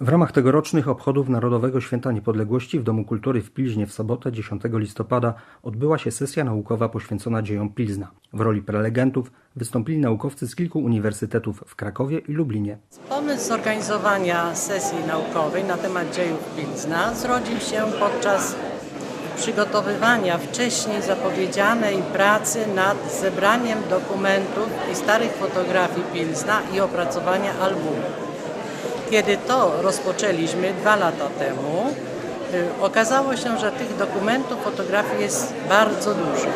W ramach tegorocznych obchodów Narodowego Święta Niepodległości w Domu Kultury w Pilźnie w sobotę 10 listopada odbyła się sesja naukowa poświęcona dziejom Pilzna. W roli prelegentów wystąpili naukowcy z kilku uniwersytetów w Krakowie i Lublinie. Pomysł zorganizowania sesji naukowej na temat dziejów Pilzna zrodził się podczas przygotowywania wcześniej zapowiedzianej pracy nad zebraniem dokumentów i starych fotografii Pilzna i opracowania albumu. Kiedy to rozpoczęliśmy dwa lata temu, y, okazało się, że tych dokumentów, fotografii jest bardzo dużo.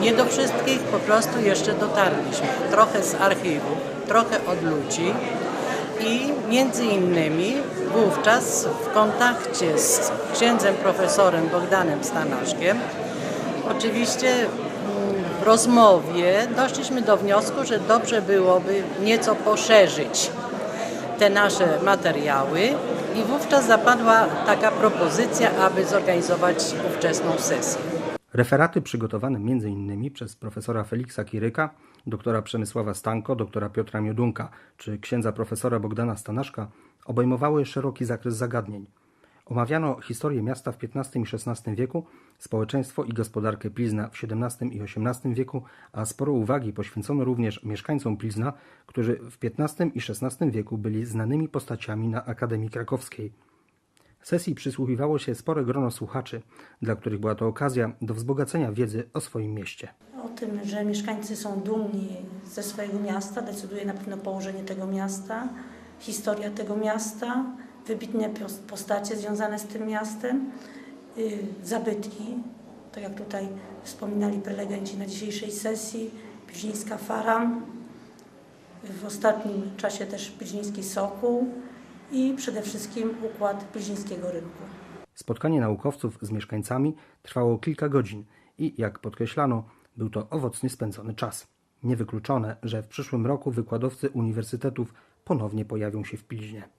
Nie do wszystkich po prostu jeszcze dotarliśmy. Trochę z archiwów, trochę od ludzi i między innymi wówczas w kontakcie z księdzem profesorem Bogdanem Stanaszkiem, oczywiście mm, w rozmowie doszliśmy do wniosku, że dobrze byłoby nieco poszerzyć te nasze materiały i wówczas zapadła taka propozycja, aby zorganizować ówczesną sesję. Referaty przygotowane m.in. przez profesora Feliksa Kiryka, doktora Przemysława Stanko, doktora Piotra Miodunka czy księdza profesora Bogdana Stanaszka obejmowały szeroki zakres zagadnień. Omawiano historię miasta w XV i XVI wieku, społeczeństwo i gospodarkę Pilzna w XVII i XVIII wieku, a sporo uwagi poświęcono również mieszkańcom Pilzna, którzy w XV i XVI wieku byli znanymi postaciami na Akademii Krakowskiej. Sesji przysłuchiwało się spore grono słuchaczy, dla których była to okazja do wzbogacenia wiedzy o swoim mieście. O tym, że mieszkańcy są dumni ze swojego miasta, decyduje na pewno położenie tego miasta, historia tego miasta, wybitne pos- postacie związane z tym miastem, yy, zabytki, tak jak tutaj wspominali prelegenci na dzisiejszej sesji, Piźnińska Fara, w ostatnim czasie też Piźniński Sokół i przede wszystkim układ Piźnińskiego Rynku. Spotkanie naukowców z mieszkańcami trwało kilka godzin i, jak podkreślano, był to owocnie spędzony czas. Niewykluczone, że w przyszłym roku wykładowcy uniwersytetów ponownie pojawią się w Pilźnie.